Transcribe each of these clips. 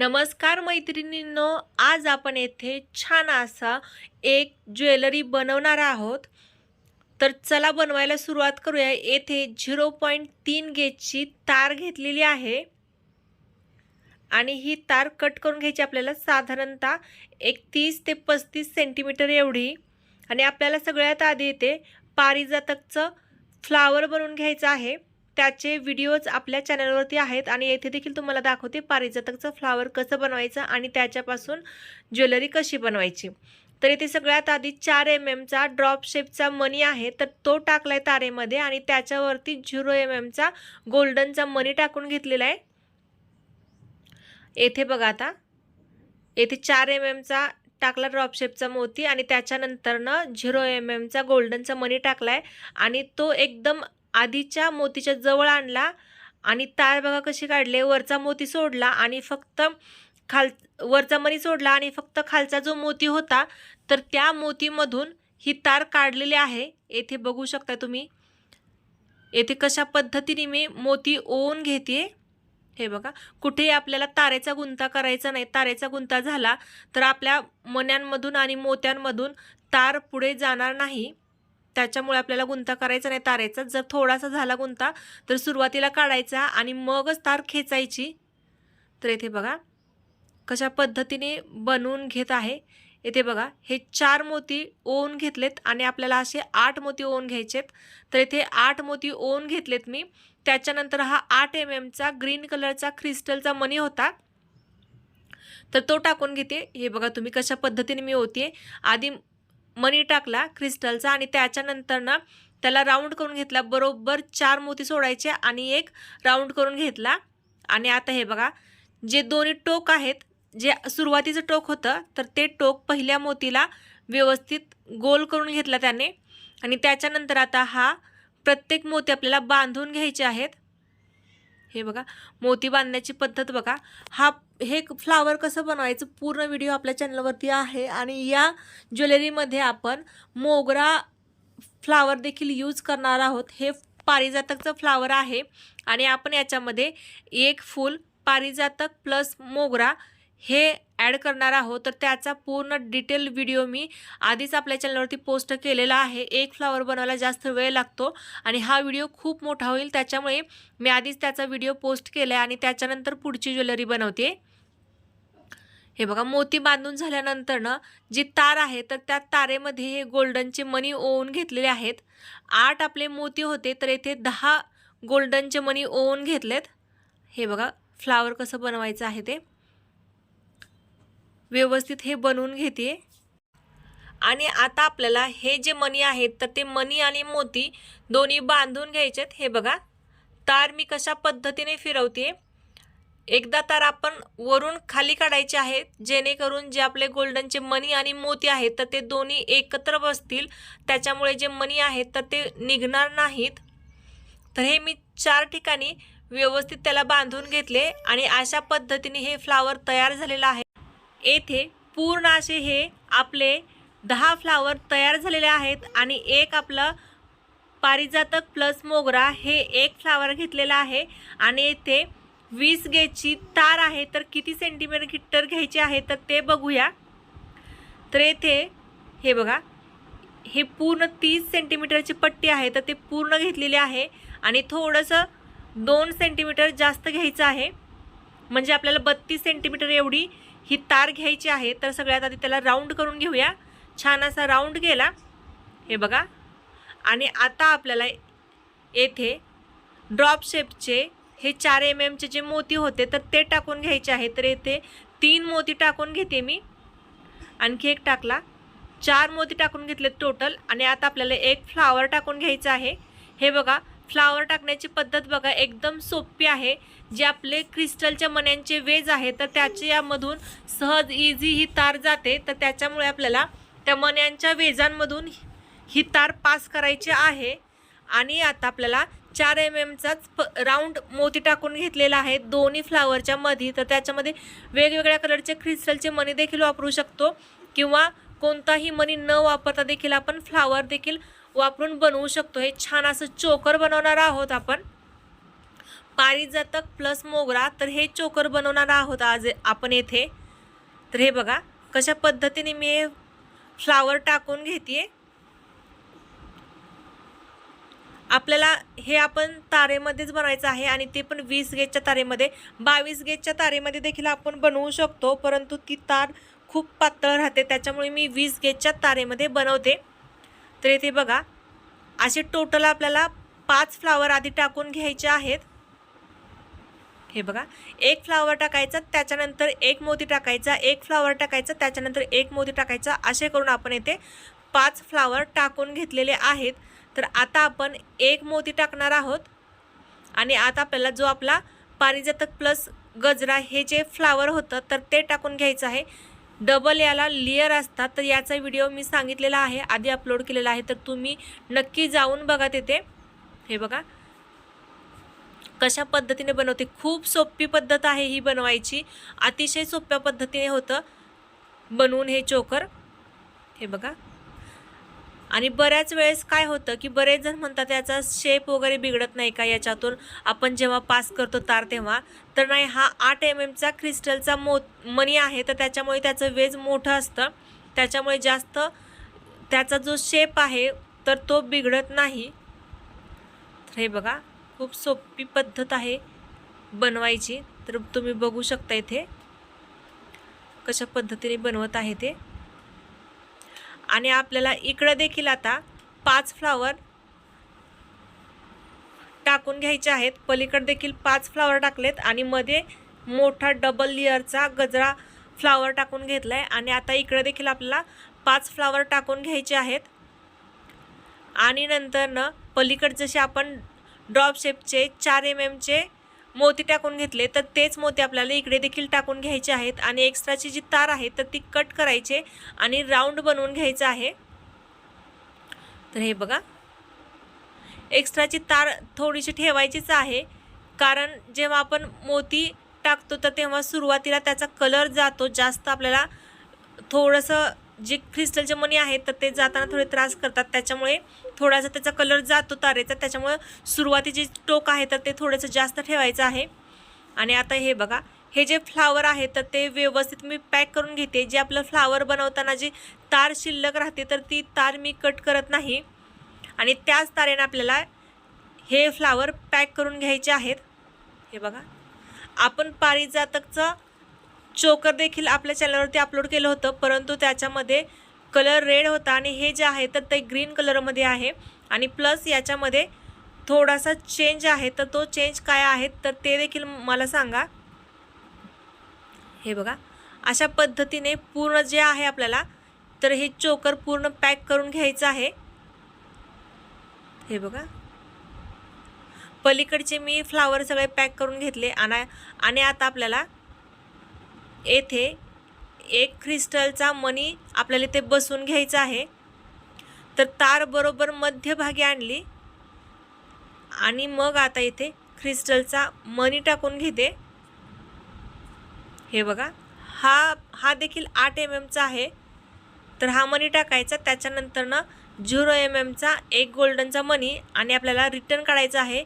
नमस्कार मैत्रिणींनो आज आपण येथे छान असा एक ज्वेलरी बनवणार आहोत. तर चला बनवायला सुरुवात करूया. येथे झिरो पॉईंट तीन गेजची तार घेतलेली आहे. आणि ही तार कट करून घ्यायची आपल्याला साधारणतः एक तीस ते पस्तीस सेंटीमीटर एवढी. आणि आपल्याला सगळ्यात आधी येते पारिजातकचं फ्लावर बनवून घ्यायचं आहे. त्याचे व्हिडिओज आपल्या चॅनलवरती आहेत आणि येथे देखील तुम्हाला दाखवते पारिजातकचं फ्लावर कसं बनवायचं आणि त्याच्यापासून ज्वेलरी कशी बनवायची. तर इथे सगळ्यात आधी चार एम एमचा ड्रॉप शेपचा मनी आहे तर तो टाकला आहे तारेमध्ये आणि त्याच्यावरती झिरो एम एमचा गोल्डनचा मनी टाकून घेतलेला आहे. येथे बघा आता येथे चार एम एमचा टाकला ड्रॉप शेपचा मोती आणि त्याच्यानंतरनं झिरो एम एमचा गोल्डनचा मनी टाकला आहे आणि तो एकदम आधीच्या मोतीच्या जवळ आणला आणि तार बघा कशी काढले. वरचा मोती सोडला आणि फक्त खाल वरचा मणी सोडला आणि फक्त खालचा जो मोती होता तर त्या मोतीमधून ही तार काढलेली आहे. येथे बघू शकता तुम्ही. येथे कशा पद्धतीने मी मोती ओवून घेते हे बघा कुठेही आपल्याला तारेचा गुंता करायचा नाही. तारेचा गुंता झाला तर आपल्या मण्यांमधून आणि मोत्यांमधून तार पुढे जाणार नाही. त्याच्यामुळे आपल्याला गुंता करायचा नाही तारेचा. जर थोडासा झाला गुंता तर सुरुवातीला काढायचा आणि मगच तार खेचायची. तर येथे बघा कशा पद्धतीने बनवून घेत आहे. येथे बघा हे चार मोती ओवून घेतलेत आणि आपल्याला असे आठ मोती ओवून घ्यायचेत. तर येथे आठ मोती ओवून घेतलेत मी. त्याच्यानंतर हा आठ एम एमचा ग्रीन कलरचा क्रिस्टलचा मनी होता. तर तो टाकून घेते. हे बघा तुम्ही कशा पद्धतीने मी होते आधी मनी टाकला क्रिस्टलचा आणि त्याच्यानंतर ना त्याला राऊंड करून घेतला. बरोबर चार मोती सोडायचे आणि एक राऊंड करून घेतला. आणि आता हे बघा जे दोन्ही टोक आहेत जे सुरुवातीचं टोक होतं तर ते टोक पहिल्या मोतीला व्यवस्थित गोल करून घेतला त्याने. आणि त्याच्यानंतर आता हा प्रत्येक मोती आपल्याला बांधून घ्यायचे आहेत. हे बघा मोती बांधण्याची पद्धत बघा. हा हे फ्लावर कसं बनवायचं? पूर्ण व्हिडिओ आपल्या चॅनलवरती आहे आणि या ज्वेलरीमध्ये आपण मोगरा फ्लावर देखील यूज करणार आहोत. हे पारिजातकचं फ्लावर आहे आणि आपण याच्यामध्ये एक फूल पारिजातक प्लस मोगरा हे ॲड करणार आहोत. तर त्याचा पूर्ण डिटेल व्हिडिओ मी आधीच आपल्या चॅनलवरती पोस्ट केलेला आहे. एक फ्लावर बनवायला जास्त वेळ लागतो आणि हा व्हिडिओ खूप मोठा होईल. त्याच्यामुळे मी आधीच त्याचा व्हिडिओ पोस्ट केला आहे आणि त्याच्यानंतर पुढची ज्वेलरी बनवते. हे बघा मोती बांधून झाल्यानंतरनं जी तार आहे तर त्या तारेमध्ये हे गोल्डनचे मनी ओवून घेतलेले आहेत. आठ आपले मोती होते तर येथे दहा गोल्डनचे मनी ओवून घेतलेत. हे बघा फ्लावर कसं बनवायचं आहे ते. व्यवस्थित हे बनवून घेते. आणि आता आपल्याला हे जे मनी आहेत तर ते मनी आणि मोती दोन्ही बांधून घ्यायचेत. हे बघा तार मी कशा पद्धतीने फिरवते? एकदा तार आपण वरून खाली काढायचे आहेत जेणेकरून जे आपले गोल्डनचे मनी आणि मोती आहेत तर ते दोन्ही एकत्र बसतील. त्याच्यामुळे जे मनी आहेत तर ते निघणार नाहीत. तर हे मी चार ठिकाणी व्यवस्थित त्याला बांधून घेतले आणि अशा पद्धतीने हे फ्लावर तयार झालेलं आहे. येथे पूर्ण असे हे आपले दहा फ्लावर तयार झालेले आहेत आणि एक आपलं पारिजातक प्लस मोगरा हे एक फ्लावर घेतलेला आहे. आणि येथे वीस गेजची तार आहे. तर किती सेंटीमीटर घ्यायची आहे तर ते बघूया. तर येथे हे बघा हे पूर्ण तीस सेंटीमीटरची पट्टी आहे. तर ते पूर्ण घेतलेली आहे. आणि थोडंसं दोन सेंटीमीटर जास्त घ्यायचं आहे. म्हणजे आपल्याला बत्तीस सेंटीमीटर एवढी ही तार घ्यायची आहे तर सगळ्यात आधी त्याला राऊंड करून घेऊया. छान असा राऊंड गेला. हे बघा. आणि आता आपल्याला येथे ड्रॉप शेपचे हे चार एम एमचे जे मोती होते तर ते टाकून घ्यायचे आहे. तर येथे तीन मोती टाकून घेते मी. आणखी एक टाकला. चार मोती टाकून घेतले टोटल आणि आता आपल्याला एक फ्लावर टाकून घ्यायचं आहे. हे बघा. फ्लावर टाकण्याची पद्धत बघा एकदम सोपी आहे. जे आपले क्रिस्टलच्या मण्यांचे वेज आहे तर त्याच्या यामधून सहज इझी ही तार जाते. तर त्याच्यामुळे आपल्याला त्या मण्यांच्या वेजांमधून ही तार पास करायची आहे. आणि आता आपल्याला चार एम एमचाच प राऊंड मोती टाकून घेतलेला आहे दोन्ही फ्लावरच्या मध्ये तर त्याच्यामध्ये वेगवेगळ्या कलरचे क्रिस्टलचे मणी देखील वापरू शकतो. किंवा कोणताही मनी न वापरता देखील आपण फ्लावर देखील वापरून बनवू शकतो. हे छान असं चोकर बनवणार आहोत आपण. पारिजातक प्लस मोगरा तर हे चोकर बनवणार आहोत आज आपण येथे. तर हे बघा कशा पद्धतीने मी हे फ्लावर टाकून घेते आपल्याला हे आपण तारेमध्येच बनवायचं आहे आणि ते पण वीस गेजच्या तारेमध्ये. बावीस गेजच्या तारेमध्ये देखील आपण बनवू शकतो परंतु ती तार खूप पातळ राहते त्याच्यामुळे मी वीस गेजच्या तारेमध्ये बनवते. तर येथे बघा असे टोटल आपल्याला पाच फ्लावर आधी टाकून घ्यायचे आहेत. हे बघा एक फ्लावर टाकायचा त्याच्यानंतर एक मोती टाकायचा एक फ्लावर टाकायचा त्याच्यानंतर एक मोती टाकायचा असे करून आपण येथे पाच फ्लावर टाकून घेतलेले आहेत. तर आता आपण एक मोती टाकणार आहोत. आणि आता आपल्याला जो आपला पारिजातक प्लस गजरा हे जे फ्लावर होतं तर ते टाकून घ्यायचं आहे. डबल याला लेअर असतात. तर याचा व्हिडिओ मी सांगितलेला आहे. आधी अपलोड केलेला आहे. तर तुम्ही नक्की जाऊन बघा तिथे. हे बघा. कशा पद्धतीने बनवते. खूप सोपी पद्धत आहे ही बनवायची. अतिशय सोप्या पद्धतीने होतं. बनवून हे चोकर. हे बघा. आणि बऱ्याच वेळेस काय होतं की बरेच जण म्हणतात याचा शेप वगैरे बिघडत नाही का याच्यातून? आपण जेव्हा पास करतो तार तेव्हा. तर नाही हा आठ एम एमचा क्रिस्टलचा मो मनी आहे तर त्याच्यामुळे त्याचं वेज मोठं असतं. त्याच्यामुळे जास्त त्याचा जो शेप आहे तर तो बिघडत नाही. तर हे बघा खूप सोपी पद्धत आहे बनवायची. तर तुम्ही बघू शकता इथे कशा पद्धतीने बनवत आहे ते. आणि आपल्याला इकडं देखील आता पाच फ्लावर टाकून घ्यायचे आहेत. पलीकडे देखील पाच फ्लावर टाकलेत आणि मध्ये मोठा डबल लेअरचा गजरा फ्लावर टाकून घेतला आहे आणि आता इकडे देखील आपल्याला पाच फ्लावर टाकून घ्यायचे आहेत. आणि नंतर न जसे आपण ड्रॉप शेपचे चार एम एमचे मोती टाकून घेतले तर तेच मोती आपल्याला इकडे देखील टाकून घ्यायचे आहेत. आणि एक्स्ट्राची जी तार आहे तर ती कट करायचे आणि राऊंड बनवून घ्यायचं आहे. तर हे बघा. एक्स्ट्राची तार थोडीशी ठेवायचीच आहे. कारण जेव्हा आपण मोती टाकतो तर तेव्हा सुरुवातीला त्याचा कलर जातो. जास्त आपल्याला थोडंसं जे क्रिस्टलचे मणी आहेत तर ते जाताना थोडे त्रास करतात. त्याच्यामुळे थोडासा त्याचा कलर जातो तारेचा. त्याच्यामुळे सुरुवातीचे टोक आहे तर ते थोडंसं जास्त ठेवायचं आहे. आणि आता हे बघा हे जे फ्लावर आहे तर ते व्यवस्थित मी पॅक करून घेते. जे आपलं फ्लावर बनवताना जी तार शिल्लक राहते तर ती तार मी कट करत नाही. आणि त्याच तारेने आपल्याला हे फ्लावर पॅक करून घ्यायचे आहेत. हे बघा. आपण पारिजातकचं चोकर देखील आपल्या चॅनलवरती अपलोड केलं होतं परंतु त्याच्यामध्ये कलर रेड होता आणि हे जे आहे तर ते ग्रीन कलरमध्ये आहे. आणि प्लस याच्यामध्ये थोडासा चेंज आहे तर तो चेंज काय आहे तर ते देखील मला सांगा. हे बघा अशा पद्धतीने पूर्ण जे आहे आपल्याला तर हे चोकर पूर्ण पॅक करून घ्यायचं आहे. हे बघा. पलीकडचे मी फ्लावर सगळे पॅक करून घेतले आणि आणि आता आपल्याला येथे एक क्रिस्टलचा मनी आपल्याला इथे बसून घ्यायचा आहे. तर तार बरोबर मध्यभागी आणली आणि मग आता इथे क्रिस्टलचा मनी टाकून घेते. हे बघा हा हा देखील आठ एम एमचा आहे. तर हा मनी टाकायचा त्याच्यानंतरनं झिरो एम एमचा एक गोल्डनचा मनी आणि आपल्याला रिटर्न काढायचा आहे.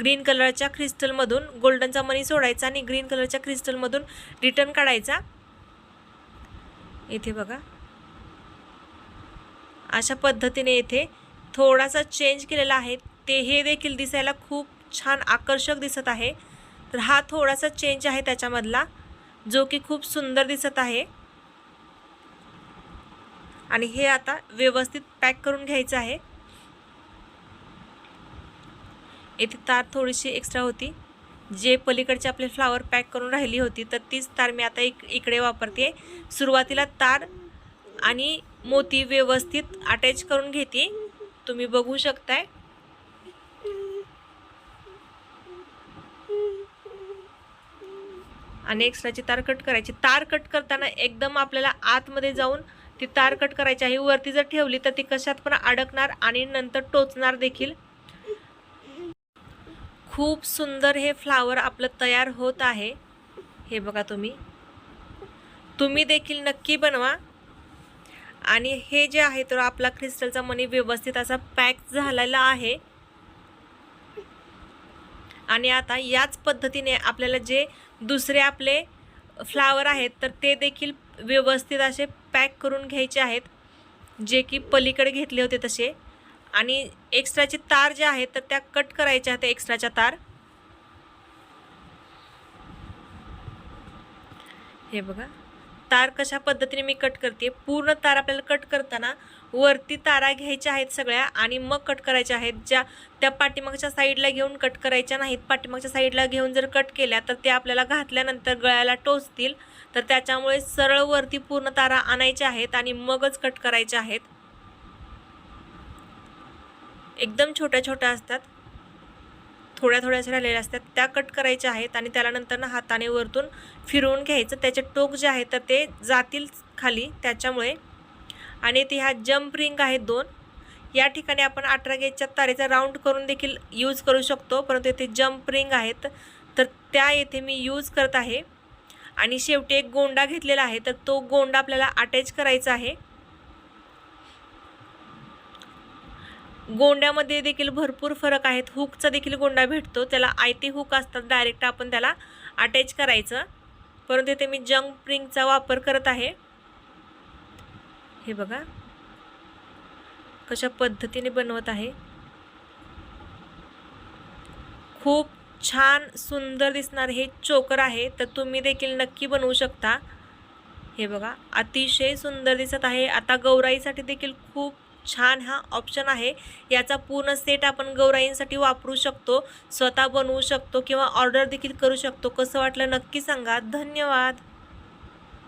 ग्रीन कलरच्या क्रिस्टलमधून गोल्डनचा मनी सोडायचा आणि ग्रीन कलरच्या क्रिस्टलमधून रिटर्न काढायचा. इथे बघा. अशा पद्धतीने येथे थोडासा चेंज केलेला आहे. ते हे देखील दिसायला खूप छान आकर्षक दिसत आहे. तर हा थोडासा चेंज आहे त्याच्यामधला जो की खूप सुंदर दिसत आहे. आणि हे आता व्यवस्थित पॅक करून घ्यायचं आहे. येथे तार थोडीशी एक्स्ट्रा होती. जे पलीकडचे आपले फ्लावर पॅक करून राहिली होती तर तीच तार मी आता इक इकडे वापरते. सुरुवातीला तार आणि मोती व्यवस्थित अटॅच करून घेते. तुम्ही बघू शकताय. आणि एक्स्ट्राची तार कट करायची तार कट करताना एकदम आपल्याला आतमध्ये जाऊन ती तार कट करायची आहे. वरती जर ठेवली तर ती कशात पण अडकणार आणि नंतर टोचणार देखील. खूप सुंदर हे फ्लावर आपलं तयार होत आहे. हे बघा तुम्ही. तुम्ही देखील नक्की बनवा. आणि हे जे आहे तर आपला क्रिस्टलचा मनी व्यवस्थित असा पॅक झालेला आहे. आणि आता याच पद्धतीने आपल्याला जे दुसरे आपले फ्लावर आहेत तर ते देखील व्यवस्थित असे पॅक करून घ्यायचे आहेत. जे की पलीकडे घेतले होते तसे. आणि एक्स्ट्राचे तार जे आहेत तर त्या कट करायच्या आहेत एक्स्ट्राच्या तार. हे बघा. तार कशा पद्धतीने मी कट करते? पूर्ण तार आपल्याला कट करताना वरती तारा घ्यायच्या आहेत सगळ्या आणि मग कट करायच्या आहेत. ज्या त्या पाठीमागच्या साईडला घेऊन कट करायच्या नाहीत. पाठीमागच्या साईडला घेऊन जर कट केल्या तर ते आपल्याला घातल्यानंतर गळ्याला टोचतील. तर त्याच्यामुळे सरळ वरती पूर्ण तारा आणायच्या आहेत आणि मगच कट करायच्या आहेत. एकदम छोट्या छोट्या असतात. थोड्या थोड्याच राहिलेल्या असतात. त्या कट करायच्या आहेत आणि त्याला नंतर ना हाताने वरतून फिरवून घ्यायचं. त्याचे टोक जे आहे तर ते जातील खाली त्याच्यामुळे. आणि ते ह्या जम्प रिंग आहेत दोन. या ठिकाणी आपण अठरा गेजच्या तारेचा राऊंड करून देखील यूज करू शकतो. परंतु येथे जम्प रिंग आहेत. तर त्या येथे मी यूज करत आहे. आणि शेवटी एक गोंडा घेतलेला आहे. तर तो गोंडा आपल्याला अटॅच करायचा आहे. गोंड्यामध्ये देखील भरपूर फरक आहेत. हुकचा देखील गोंडा भेटतो. त्याला आयते हुक असतात. डायरेक्ट आपण त्याला अटॅच करायचं. परंतु इथे मी जंक प्रिंगचा वापर करत आहे. हे बघा. कशा पद्धतीने बनवत आहे. खूप छान सुंदर दिसणार हे चोकर आहे. तर तुम्ही देखील नक्की बनवू शकता. हे बघा. अतिशय सुंदर दिसत आहे. आता गौराईसाठी देखील खूप छान हा ऑप्शन आहे. याचा पूर्ण सेट आपण गौराईंसाठी वापरू शकतो. स्वतः बनवू शकतो किंवा ऑर्डर देखील करू शकतो. कसं वाटलं नक्की सांगा. धन्यवाद.